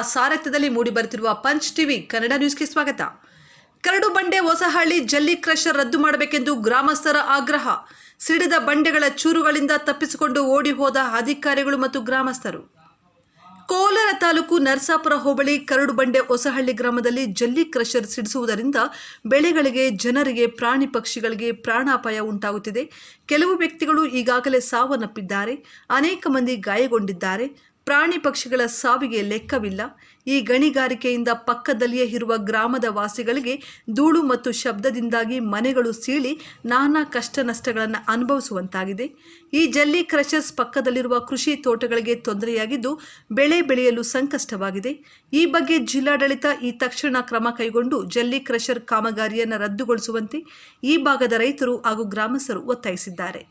ಸಾರಥ್ಯದಲ್ಲಿ ಮೂಡಿಬರುತ್ತಿರುವ punch TV Kannada ನ್ಯೂಸ್ಗೆ ಸ್ವಾಗತ. ಕರಡು ಬಂಡೆ ಹೊಸಹಳ್ಳಿ ಜಲ್ಲಿ ಕ್ರಷರ್ ರದ್ದು ಮಾಡಬೇಕೆಂದು ಗ್ರಾಮಸ್ಥರ ಆಗ್ರಹ. ಸಿಡಿದ ಬಂಡೆಗಳ ಚೂರುಗಳಿಂದ ತಪ್ಪಿಸಿಕೊಂಡು ಓಡಿ ಹೋದ ಅಧಿಕಾರಿಗಳು ಮತ್ತು ಗ್ರಾಮಸ್ಥರು. ಕೋಲಾರ ತಾಲೂಕು ನರಸಾಪುರ ಹೋಬಳಿ ಕರಡು ಬಂಡೆ ಹೊಸಹಳ್ಳಿ ಗ್ರಾಮದಲ್ಲಿ ಜಲ್ಲಿ ಕ್ರಷರ್ ಸಿಡಿಸುವುದರಿಂದ ಬೆಳೆಗಳಿಗೆ, ಜನರಿಗೆ, ಪ್ರಾಣಿ ಪಕ್ಷಿಗಳಿಗೆ ಪ್ರಾಣಾಪಾಯ ಉಂಟಾಗುತ್ತಿದೆ. ಕೆಲವು ವ್ಯಕ್ತಿಗಳು ಈಗಾಗಲೇ ಸಾವನ್ನಪ್ಪಿದ್ದಾರೆ. ಅನೇಕ ಮಂದಿ ಗಾಯಗೊಂಡಿದ್ದಾರೆ. ಪ್ರಾಣಿ ಪಕ್ಷಿಗಳ ಸಾವಿಗೆ ಲೆಕ್ಕವಿಲ್ಲ. ಈ ಗಣಿಗಾರಿಕೆಯಿಂದ ಪಕ್ಕದಲ್ಲಿಯೇ ಇರುವ ಗ್ರಾಮದ ವಾಸಿಗಳಿಗೆ ಧೂಳು ಮತ್ತು ಶಬ್ದದಿಂದಾಗಿ ಮನೆಗಳು ಸೀಳಿ ನಾನಾ ಕಷ್ಟ ನಷ್ಟಗಳನ್ನು ಅನುಭವಿಸುವಂತಾಗಿದೆ. ಈ ಜಲ್ಲಿ ಕ್ರಷರ್ಸ್ ಪಕ್ಕದಲ್ಲಿರುವ ಕೃಷಿ ತೋಟಗಳಿಗೆ ತೊಂದರೆಯಾಗಿದ್ದು ಬೆಳೆ ಬೆಳೆಯಲು ಸಂಕಷ್ಟವಾಗಿದೆ. ಈ ಬಗ್ಗೆ ಜಿಲ್ಲಾಡಳಿತ ಈ ತಕ್ಷಣ ಕ್ರಮ ಕೈಗೊಂಡು ಜಲ್ಲಿ ಕ್ರಷರ್ ಕಾಮಗಾರಿಯನ್ನು ರದ್ದುಗೊಳಿಸುವಂತೆ ಈ ಭಾಗದ ರೈತರು ಹಾಗೂ ಗ್ರಾಮಸ್ಥರು ಒತ್ತಾಯಿಸಿದ್ದಾರೆ.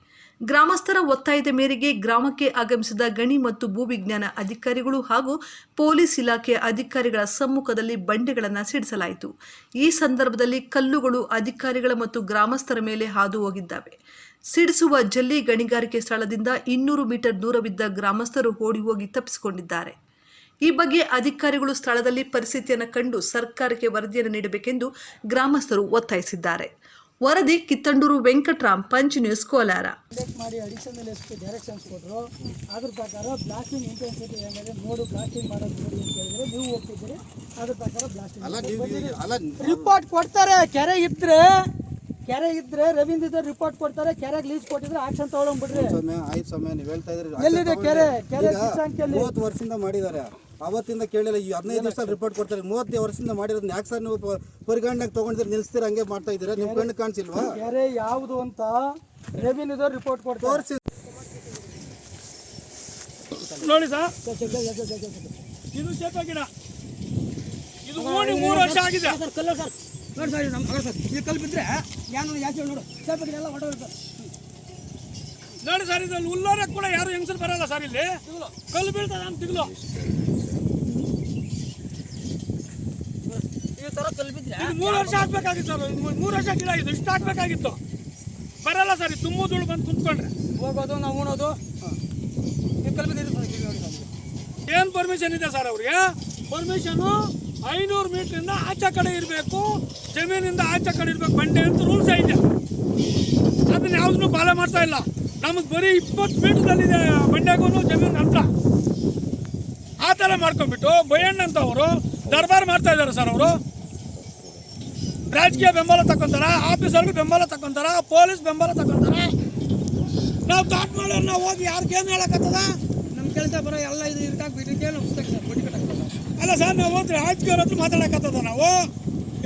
ಗ್ರಾಮಸ್ಥರ ಒತ್ತಾಯದ ಮೇರೆಗೆ ಗ್ರಾಮಕ್ಕೆ ಆಗಮಿಸಿದ ಗಣಿ ಮತ್ತು ಭೂವಿಜ್ಞಾನ ಅಧಿಕಾರಿಗಳು ಹಾಗೂ ಪೊಲೀಸ್ ಇಲಾಖೆಯ ಅಧಿಕಾರಿಗಳ ಸಮ್ಮುಖದಲ್ಲಿ ಬಂಡೆಗಳನ್ನು ಸಿಡಿಸಲಾಯಿತು. ಈ ಸಂದರ್ಭದಲ್ಲಿ ಕಲ್ಲುಗಳು ಅಧಿಕಾರಿಗಳ ಮತ್ತು ಗ್ರಾಮಸ್ಥರ ಮೇಲೆ ಹಾದು ಹೋಗಿದ್ದಾವೆ ಸಿಡಿಸುವ ಜಲ್ಲಿ ಗಣಿಗಾರಿಕೆ ಸ್ಥಳದಿಂದ ಇನ್ನೂರು ಮೀಟರ್ ದೂರವಿದ್ದ ಗ್ರಾಮಸ್ಥರು ಓಡಿ ಹೋಗಿ ತಪ್ಪಿಸಿಕೊಂಡಿದ್ದಾರೆ. ಈ ಬಗ್ಗೆ ಅಧಿಕಾರಿಗಳು ಸ್ಥಳದಲ್ಲಿ ಪರಿಸ್ಥಿತಿಯನ್ನು ಕಂಡು ಸರ್ಕಾರಕ್ಕೆ ವರದಿಯನ್ನು ನೀಡಬೇಕೆಂದು ಗ್ರಾಮಸ್ಥರು ಒತ್ತಾಯಿಸಿದ್ದಾರೆ. ವರದಿ ಕಿತ್ತಂಡೂರು ವೆಂಕಟರಾಮ್ ಪಂಚ್ ನ್ಯೂಸ್ ಕೋಲಾರ. ಮಾಡಿ ಅಡಿಷನಲ್ ಎಷ್ಟು ಡೈರೆಕ್ಷನ್ಸ್ ಕೊಟ್ಟರು ಅದ್ರ ಪ್ರಕಾರ ಬ್ಲಾಸ್ಟಿಂಗ್ ಇಂಟೆನ್ಸಿಟಿ ಹೆಂಗಿದೆ ನೋಡು ಬ್ಲಾಸ್ಟಿಂಗ್ ಮಾಡೋದು ನೋಡಿ ಅಂತ ಹೇಳಿದ್ರೆ ನೀವು ಹೋಗ್ತಿದ್ದೀರಿ. ಅದ್ರ ಪ್ರಕಾರ ಬ್ಲಾಸ್ಟಿಂಗ್ ರಿಪೋರ್ಟ್ ಕೊಡ್ತಾರೆ ಕೆರೆ ಇದ್ರೆ ಕೆರೆ ಇದ್ರೆ ರವೀಂದ್ರ ರಿಪೋರ್ಟ್ ಕೊಡ್ತಾರೆ ಕೆರೆಗೆ ಲೀಸ್ ಕೊಟ್ಟಿದ್ರೆ ಆಕ್ಷನ್ ತಗೊಳ್ಬಿಡ್ರಿ ಸೊಮೇ ಆಯ್ತು ಸಮಯ ನೀವು ಹೇಳ್ತಾ ಇದ್ರಿ ಎಲ್ಲಿದೆ ಕೆರೆ? ಕೆರೆ ವರ್ಷದಿಂದ ಮಾಡಿದ್ದಾರೆ. ಅವತ್ತಿಂದ ಕೇಳಿಲ್ಲ ಈ ಹದಿನೈದು ದಿವಸ ರಿಪೋರ್ಟ್ ಕೊಡ್ತಾರೆ. ಮೂವತ್ತು ವರ್ಷದಿಂದ ಮಾಡಿರೋದನ್ನ ಯಾಕೆ ಸರ್ ನೀವು ಪ- ಪರಿಗಣನೆಗೆ ತಗೊಂಡಿದ್ರೆ ನಿಲ್ಸ್ತೀರ ಹಂಗೆ ಮಾಡ್ತಾ ಇದ್ದೀರಾ? ನಿಮ್ಮ ಕಣ್ಣು ಕಾಣಿಸಿಲ್ವಾ? ಬೇರೆ ಯಾವುದು ಅಂತ ರೆವಿನ್ಯೂದವ್ರು ರಿಪೋರ್ಟ್ ಕೊಡ್ತಾರೆ. ತೋರಿಸಿ. ನೋಡಿ ಸರ್. ಇದು ಸೇಪ ಗಿಡ. ಇದು ನೋಡಿ ಮೂರು ವರ್ಷ ಆಗಿದೆ. ಸರ್ ಕಲ್ಲು ಸರ್. ನೋಡಿ ಸರ್ ನಮ್ಮ ಸರ್. ಇದು ಕಲ್ಲು ಬಿದ್ದರೆ ಯಾನು ಯಾಕೆ ನೋಡು ಸ್ವಲ್ಪ ಎಲ್ಲ ಹೊಟ್ಟೋಗ್ತಾರೆ ನೋಡಿ ಸರ್ ಇದು ಉಲ್ಲೋರಕ್ಕೆ ಕೂಡ ಯಾರು ಹೆಂಗಸರು ಬರಲ್ಲ ಸರ್ ಇಲ್ಲಿ. ಕಲ್ಲು ಬೀಳ್ತದೆ ಅಂತ ತಿಗ್ಲು. ಈ ಇದು ಮೂರು ವರ್ಷ ಹಾಕ್ಬೇಕಾಗಿತ್ತು ಸರ್. ಮೂರು ವರ್ಷ ಗಿಡ ಇದು. ಇಷ್ಟು ಹಾಕ್ಬೇಕಾಗಿತ್ತು ಬರಲ್ಲ ಸರ್. ಇದು ತುಂಬ ಧೂಳು ಬಂದು ಕುಂತ್ಕೊಂಡ್ರೆ. ಹೋಗೋದು ನಾವು ಉಣೋದು. ಈ ಸರ್ ನೋಡಿ ಸರ್ ಏನು ಪರ್ಮಿಷನ್ ಇದೆ ಸರ್ ಅವ್ರಿಗೆ? ಪರ್ಮಿಷನು ಐನೂರು ಮೀಟ್ರಿಂದ ಆಚೆ ಕಡೆ ಇರಬೇಕು. ಜಮೀನಿಂದ ಆಚೆ ಕಡೆ ಇರಬೇಕು. ಬಂಡೆ ಅಂತ ರೂಲ್ಸ್ ಐತೆ ಅದನ್ನ ಯಾವುದನ್ನು ಪಾಲನೆ ಮಾಡ್ತಾ ಇಲ್ಲ. ನಮಗೆ ಬರೀ ಇಪ್ಪತ್ತು ಮೀಟ್ರದಲ್ಲಿದೆ ಬಂಡೆಗೂ ಜಮೀನು ಅಂತ. ಆ ಥರ ಮಾಡ್ಕೊಂಡ್ಬಿಟ್ಟು ಬೈಯಣ್ಣ ಅಂತ ಅವರು ದರ್ಬಾರ್ ಮಾಡ್ತಾ ಇದ್ದಾರೆ ಸರ್ ಅವರು. ರಾಜಕೀಯ ಬೆಂಬಲ ತಗೊಂತಾರ ಆಫೀಸರ್ಗೂ ಬೆಂಬಲ ತಗೊಂತಾರ ಪೊಲೀಸ್ ಬೆಂಬಲ ತಗೊಂತಾರ ನಾವು ಕಾಟ್ ಮಾಡೋರು ನಾವು ಹೋಗಿ ಯಾರಿಗೇನು ಹೇಳಕತ್ತದ? ನಮ್ಮ ಕೆಲಸ ಬರೋ ಎಲ್ಲ ಇದು ಇದಕ್ಕಾಗಿ ಬಿಟ್ಟಿಗೆ ನಮ್ಮ ಪುಸ್ತಕ ಸರ್ ಬಡ್ಡಿ ಕಟ್ಟಕ್ಕೆ ಅಲ್ಲ ಸರ್ ನಾವು ಹೋದ್ರೆ ರಾಜಕೀಯವ್ರ ಹತ್ರ ಮಾತಾಡಕತ್ತದ ನಾವು?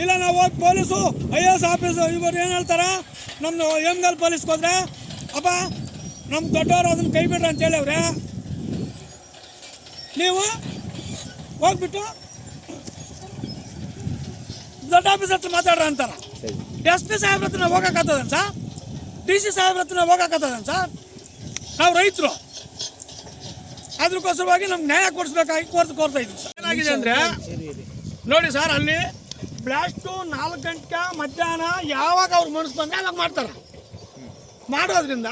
ಇಲ್ಲ ನಾವು ಹೋಗಿ ಪೊಲೀಸು ಐ ಎಸ್ ಆಫೀಸು ಇವರು ಏನು ಹೇಳ್ತಾರ? ನಮ್ಮ ಎಮ್ಗಲ್ ಪೊಲೀಸ್ಗೆ ಹೋದ್ರೆ ಅಪ್ಪ ನಮ್ಮ ದೊಡ್ಡವರು ಅದನ್ನ ಕೈ ಬಿಡ್ರಿ ಅಂತೇಳಿ ಅವ್ರೆ. ನೀವು ಹೋಗ್ಬಿಟ್ಟು ದೊಡ್ಡ ಆಫೀಸ್ ಹತ್ರ ಮಾತಾಡ್ರ ಅಂತಾರ. ಎಸ್ ಪಿ ಸಾಹೇಬ್ರ ಹತ್ರ ನಾವು ಹೋಗಕ್ಕಾಗ್ತದನ್ ಸರ್ ಡಿ ಸಿ ಸಾಹೇಬ್ರ ಹತ್ರ ನಾವು ಹೋಗಕ್ಕಾಗ್ತದನ್ ಸರ್ ನಾವು ರೈತರು. ಅದಕ್ಕೋಸ್ಕರವಾಗಿ ನಮ್ಗೆ ನ್ಯಾಯ ಕೊಡಿಸ್ಬೇಕಾಗಿ ಕೋರ್ಸ್ ಕೋರ್ತಾ ಇದ್ದೀವಿ ಸರ್. ಏನಾಗಿದೆ ಅಂದರೆ ನೋಡಿ ಸರ್ ಅಲ್ಲಿ ಬ್ಲಾಸ್ಟು ನಾಲ್ಕು ಗಂಟೆ ಮಧ್ಯಾಹ್ನ ಯಾವಾಗ ಅವ್ರು ಮನಸ್ಸು ಬಂದ ಅವಾಗ ಮಾಡ್ತಾರೆ. ಮಾಡೋದ್ರಿಂದ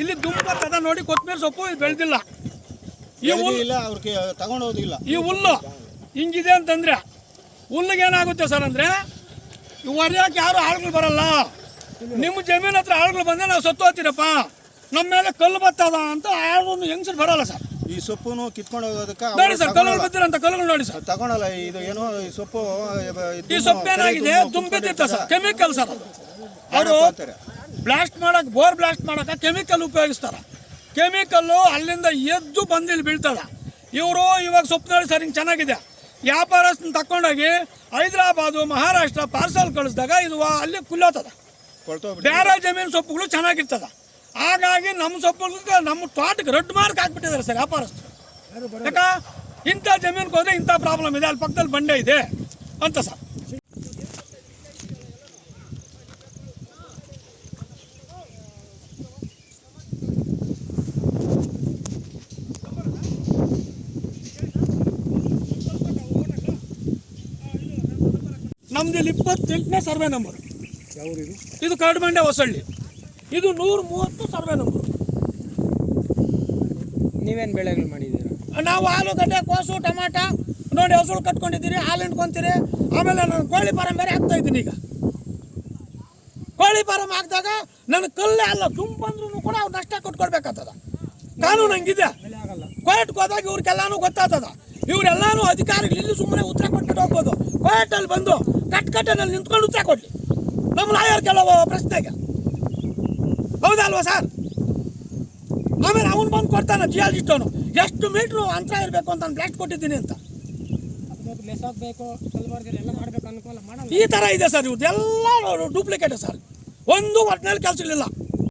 ಇಲ್ಲಿ ದುಂಬ ಕದ ನೋಡಿ ಕೊತ್ತಂಬರಿ ಸೊಪ್ಪು ಇದು ಬೆಳೆದಿಲ್ಲ. ಹುಲ್ಲು ಈ ಹುಲ್ಲು ಹಿಂಗಿದೆ ಅಂತಂದ್ರೆ ಹುಲ್ಲಿಗೆ ಏನಾಗುತ್ತೆ ಸರ್ ಅಂದರೆ ಹೊರ್ಯಾಕೆ ಯಾರು ಆಳುಗಳು ಬರಲ್ಲ. ನಿಮ್ಮ ಜಮೀನ್ ಹತ್ರ ಆಳುಗಳು ಬಂದರೆ ನಾವು ಸತ್ತು ಹೋಗ್ತೀರಪ್ಪ. ನಮ್ಮ ಮೇಲೆ ಕಲ್ಲು ಬತ್ತದ ಅಂತ ಆಳುಗಳು ಹೆಂಗಸರು ಬರಲ್ಲ ಸರ್. ಈ ಸೊಪ್ಪುನು ಕಿತ್ಕೊಂಡು ಹೋಗೋದಕ್ಕೆ ನೋಡಿ ಸರ್ ಕಲ್ಲುಗಳು ಬತ್ತಿರ ಬಿದ್ದಿರಂತ ಕಲ್ಲುಗಳು ನೋಡಿ ಸರ್. ತಗೊಳಲ್ಲ ಇದು ಏನೋ ಈ ಸೊಪ್ಪು ಈ ಸೊಪ್ಪು ಏನಾಗಿದೆ? ತುಂಬಿದ್ದಿತ್ತ ಸರ್ ಕೆಮಿಕಲ್ ಸರ್ ಅವರು ಬ್ಲಾಸ್ಟ್ ಮಾಡಕ್ ಬೋರ್ ಬ್ಲಾಸ್ಟ್ ಮಾಡೋಕೆ ಕೆಮಿಕಲ್ ಉಪಯೋಗಿಸ್ತಾರೆ. ಕೆಮಿಕಲ್ಲು ಅಲ್ಲಿಂದ ಎದ್ದು ಬಂದಿಲ್ಲಿ ಬೀಳ್ತದ. ಇವರು ಇವಾಗ ಸೊಪ್ಪು ನೋಡಿ ಸರ್ ಹಿಂಗೆ ಚೆನ್ನಾಗಿದೆ. ವ್ಯಾಪಾರಸ್ಥನ ತಕೊಂಡೋಗಿ ಹೈದರಾಬಾದು ಮಹಾರಾಷ್ಟ್ರ ಪಾರ್ಸಲ್ ಕಳಿಸಿದಾಗ ಇದು ಅಲ್ಲಿ ಕುಲ್ಲೋತದ ಬೇರೆ ಜಮೀನು ಸೊಪ್ಪುಗಳು ಚೆನ್ನಾಗಿರ್ತದ. ಹಾಗಾಗಿ ನಮ್ಮ ಸೊಪ್ಪುಗಳಿಗೆ ನಮ್ಮ ತೋಟಕ್ಕೆ ರೆಡ್ ಮಾರ್ಕ್ ಹಾಕ್ಬಿಟ್ಟಿದ್ದಾರೆ ಸರ್ ವ್ಯಾಪಾರಸ್ಥರು. ಯಾಕ? ಇಂಥ ಜಮೀನಿಗೆ ಹೋದ್ರೆ ಇಂಥ ಪ್ರಾಬ್ಲಮ್ ಇದೆ ಅಲ್ಲಿ ಪಕ್ಕದಲ್ಲಿ ಬಂಡೆ ಇದೆ ಅಂತ ಸರ್. ನಮ್ದು ಇಲ್ಲಿ ಇಪ್ಪತ್ತೆಂಟನೇ ಸರ್ವೆ ನಂಬರ್ ಇದು ಕರಡುಬಂಡೆ ಹೊಸಳ್ಳಿ. ಇದು ನೂರ ಮೂವತ್ತು ಸರ್ವೆ ನಂಬರ್ ನೀವೇನು ಬೆಳೆಗಳು ಮಾಡಿದ್ದೀರಾ? ನಾವು ಆಲೂಗಡ್ಡೆ ಕೋಸು ಟೊಮಾಟ ನೋಡಿ ಹೊಸಳು ಕಟ್ಕೊಂಡಿದ್ದೀರಿ ಹಾಲು ಹಿಂಡ್ಕೊಂತೀರಿ ಆಮೇಲೆ ನಾನು ಕೋಳಿ ಫಾರಂ ಬೇರೆ ಹಾಕ್ತಾ ಇದ್ದೀನಿ ಈಗ. ಕೋಳಿ ಫಾರಂ ಹಾಕಿದಾಗ ನನ್ನ ಕಲ್ಲೇ ಅಲ್ಲ ತುಂಬ ಅಂದ್ರೂ ಕೂಡ ಅವ್ರು ನಷ್ಟ ಕೊಟ್ಕೊಡ್ಬೇಕಾಗ್ತದ. ಕಾನೂನು ಹಂಗಿದೆ. ಕೋರ್ಟ್ಗೆ ಹೋದಾಗ ಇವ್ರಿಗೆಲ್ಲಾನು ಗೊತ್ತಾಗ್ತದ. ಇವರೆಲ್ಲಾನು ಅಧಿಕಾರಿಗಳು ಇಲ್ಲಿ ಸುಮ್ಮನೆ ಉತ್ತರ ಕೊಟ್ಬಿಟ್ಟು ಹೋಗ್ಬೋದು. ಕೋರ್ಟಲ್ಲಿ ಬಂದು ಕಟ್ಕಟ್ಟನಲ್ಲಿ ನಿಂತ್ಕೊಂಡು ಉತ್ತರ ಕೊಡ್ಲಿ. ನಮ್ಮ ಲಾಯರ್ ಕೆಲವು ಪ್ರಶ್ನೆಗೆ. ಹೌದಲ್ವಾ ಸರ್? ಆಮೇಲೆ ಅವನು ಬಂದು ಕೊಡ್ತಾನೆ ಜಿಯಾಲಜಿಸ್ಟ್ ಅವನು ಎಷ್ಟು ಮೀಟ್ರು ಅಂತರ ಇರಬೇಕು ಅಂತ ನಾನು ಬ್ಲಾಸ್ಟ್ ಕೊಟ್ಟಿದ್ದೀನಿ ಅಂತ. ಈ ಥರ ಇದೆ ಸರ್ ಇವ್ರದ್ದು ಎಲ್ಲ ಡೂಪ್ಲಿಕೇಟ್ ಸರ್. ಒಂದು ಒಟ್ಟಿನಲ್ಲಿ ಕೆಲಸ ಇರಲಿಲ್ಲ.